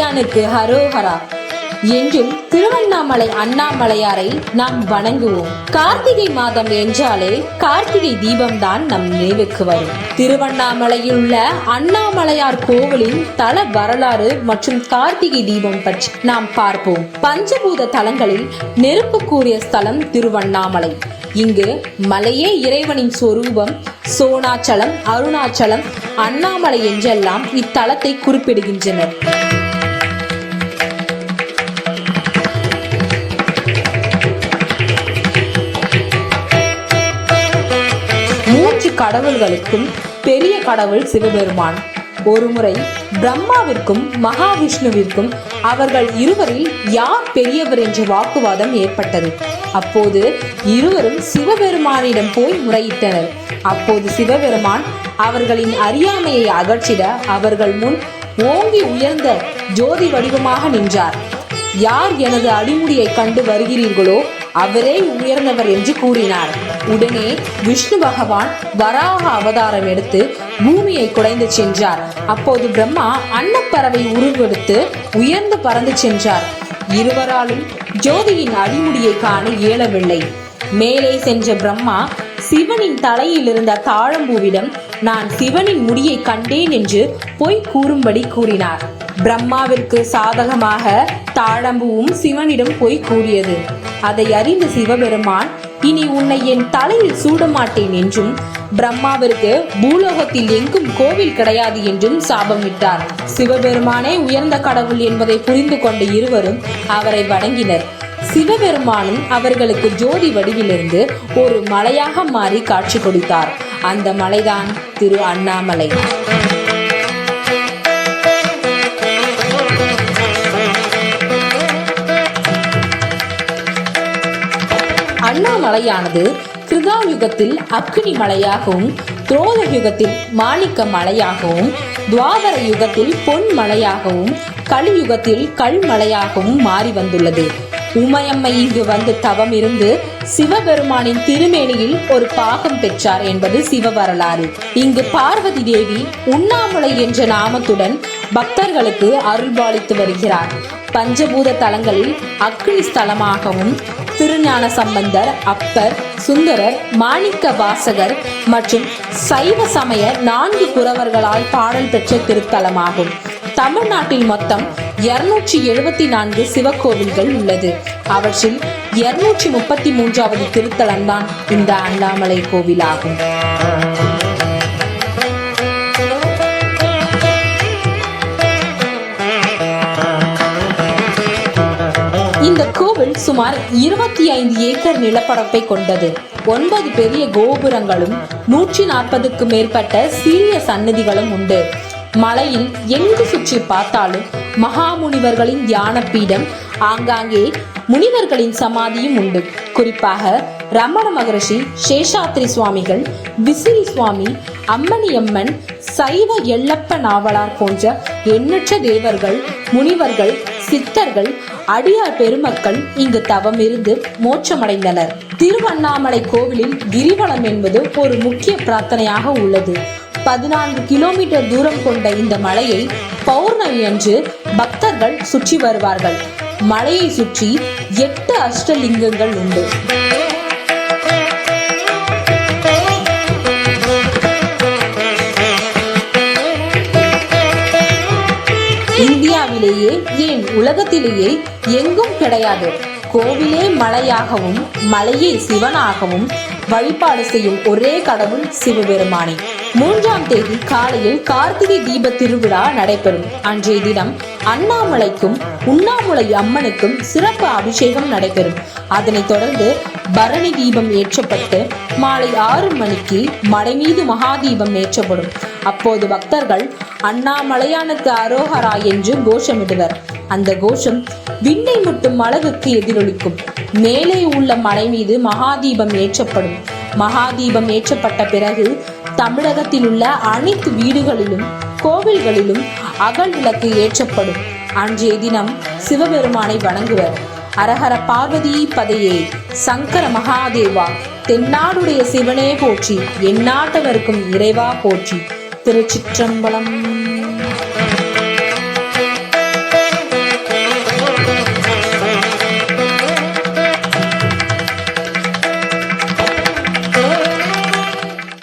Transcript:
அம்மனுக்கு ஹரோஹரா. என்றும் திருவண்ணாமலை அண்ணாமலையாரை நாம் வணங்குவோம். கார்த்திகை மாதம் என்றாலே கார்த்திகை தீபம்தான் நம் நினைவுக்கு வரும். திருவண்ணாமலையில் உள்ள அண்ணாமலையார் கோவிலின் தல வரலாறு மற்றும் கார்த்திகை தீபம் பற்றி நாம் பார்ப்போம். பஞ்சபூத தலங்களில் நெருப்பு கூறிய ஸ்தலம் திருவண்ணாமலை. இங்கு மலையே இறைவனின் சொரூபம் சோனாச்சலம் அருணாச்சலம் அண்ணாமலை என்றெல்லாம் இத்தலத்தை குறிப்பிடுகின்றனர். கடவுள்களுக்கும் பெரிய கடவுள் சிவபெருமான். ஒருமுறை பிரம்மாவிற்கும் மகாவிஷ்ணுவிற்கும் அவர்கள் இருவரில் யார் பெரியவர் என்ற வாக்குவாதம் ஏற்பட்டது. அப்போது இருவரும் சிவபெருமானிடம் போய் முறையிட்டனர். அப்போது சிவபெருமான் அவர்களின் அறியாமையை அகற்றிட அவர்கள் முன் ஓங்கி உயர்ந்த ஜோதி வடிவமாக நின்றார். யார் எனது அடிமுடியை கண்டு வருகிறீர்களோ அவரே உயர்ந்தவர் என்று கூறினார். உடனே விஷ்ணு பகவான் வராக அவதாரம் எடுத்து பூமியை குடைந்து சென்றார். அப்போது பிரம்மா அன்னப்பறவை உருவெடுத்து உயர்ந்து பறந்து சென்றார். இருவராலும் ஜோதியின் அடிமுடியை காண இயலவில்லை. மேலே சென்ற பிரம்மா சிவனின் தலையில் இருந்த தாழம்பூவிடம் நான் சிவனின் முடியை கண்டேன் என்று பொய் கூறும்படி கூறினார். பிரம்மாவிற்கு சாதகமாக தாழம்பும் சிவனிடம் போய் கூறியது. அதை அறிந்த சிவபெருமான் இனி உன்னை என் தலையில் சூட மாட்டேன் என்றும் பிரம்மாவிற்கு பூலோகத்தில் எங்கும் கோவில் கிடையாது என்றும் சாபமிட்டார். சிவபெருமானே உயர்ந்த கடவுள் என்பதை புரிந்து கொண்ட இருவரும் அவரை வணங்கினர். சிவபெருமானும் அவர்களுக்கு ஜோதி வடிவிலிருந்து ஒரு மலையாக மாறி காட்சி கொடுத்தார். அந்த மலைதான் திரு அண்ணாமலை. மலையானது கிருதா யுகத்தில் அக்னி மலையாகவும் துரோத யுகத்தில் மாணிக்க மலையாகவும் துவாபர யுகத்தில் பொன் மலையாகவும் கலியுகத்தில் கல் மலையாகவும் மாறி வந்துள்ளது. உமையம்மை இங்கு வந்து தவம் இருந்து சிவபெருமானின் திருமேனியில் ஒரு பாகம் பெற்றார் என்பது சிவ வரலாறு. இங்கு பார்வதி தேவி உண்ணாமலை என்ற நாமத்துடன் பக்தர்களுக்கு அருள்பாலித்து வருகிறார். பஞ்சபூத தலங்களில் அக்னி ஸ்தலமாகவும் திருஞான சம்பந்தர் அப்பர் சுந்தரர் மாணிக்க வாசகர் மற்றும் சைவ சமய நான்கு புறவர்களால் பாடல் பெற்ற திருத்தலமாகும். தமிழ்நாட்டில் மொத்தம் இருநூற்றி எழுபத்தி நான்கு சிவக்கோவில்கள் உள்ளது. அவற்றில் இருநூற்றி முப்பத்தி மூன்றாவது திருத்தலம்தான் இந்த அண்ணாமலை கோவிலாகும். இக்கோவில் சுமார் இருபத்தி ஐந்து ஏக்கர் நிலப்பரப்பை கொண்டது. ஒன்பது பெரிய கோபுரங்களும் நூற்றி நாற்பதுக்கு மேற்பட்ட சிறிய சன்னதிகளும் உண்டு. மலையில் எங்கு சுற்றி பார்த்தாலும் மகாமுனிவர்களின் தியான பீடம் ஆங்காங்கே முனிவர்களின் சமாதியும் உண்டு. குறிப்பாக ரமண மகரிஷி சேஷாத்ரி சுவாமிகள் விசிறி சுவாமி அம்மணியம்மன் சைவ எல்லப்ப நாவலார் போன்ற எண்ணற்ற தேவர்கள் முனிவர்கள் சித்தர்கள் அடியார் பெருமக்கள் இங்கு தவம் இருந்து மோட்சமடைந்தனர். திருவண்ணாமலை கோவிலில் கிரிவலம் என்பது ஒரு முக்கிய பிரார்த்தனையாக உள்ளது. பதினான்கு கிலோமீட்டர் தூரம் கொண்ட இந்த மலையை பௌர்ணமி அன்று பக்தர்கள் சுற்றி வருவார்கள். மலையை சுற்றி எட்டு அஷ்டலிங்கங்கள் உண்டு. இந்தியாவிலேயே ஏன் உலகத்திலேயே எங்கும் கிடையாது? கோவிலே மலையாகவும் மலையே சிவனாகவும் வழிபாடு செய்யும் ஒரே கடவுள் சிவபெருமானே. மூன்றாம் தேதி காலையில் கார்த்திகை தீப திருவிழா நடைபெறும். அன்றைய தினம் அண்ணாமலைக்கும் உண்ணாமுலை அம்மனுக்கும் சிறப்பு அபிஷேகம் நடைபெறும். அதனைத் தொடர்ந்து பரணி தீபம் ஏற்றப்பட்டு மாலை ஆறு மணிக்கு மலை மீது மகாதீபம் ஏற்றப்படும். அப்போது பக்தர்கள் அண்ணாமலையானுக்கு அரோகரா என்று கோஷமிடுவர். அந்த கோஷம் விண்ணை முட்டும் அளவுக்கு எதிரொலிக்கும். மேலே உள்ள மலை மீது மகாதீபம் ஏற்றப்படும். மகாதீபம் ஏற்றப்பட்ட பிறகு தமிழகத்தில் உள்ள அனைத்து வீடுகளிலும் கோவில்களிலும் அகல் விளக்கு ஏற்றப்படும். அன்றைய தினம் சிவபெருமானை வணங்குவர். அரஹர பார்வதி பதையே சங்கர மகாதேவா தென்னாடுடைய சிவனே போற்றி எந்நாட்டவருக்கும் இறைவா போற்றி. திருச்சிற்றம்பலம்